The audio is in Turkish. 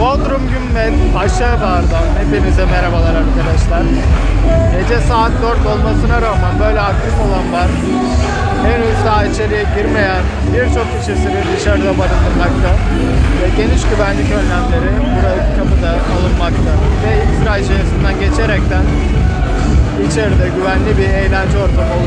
Bodrum Gümmet Paşa Bar'dan hepinize merhabalar arkadaşlar. Gece saat 4 olmasına rağmen böyle aktif olan var. Henüz daha içeriye girmeyen birçok kişisini dışarıda barındırmakta. Ve geniş güvenlik önlemleri burada kapıda alınmakta. Ve İsra içerisinden geçerekten içeride güvenli bir eğlence ortamı.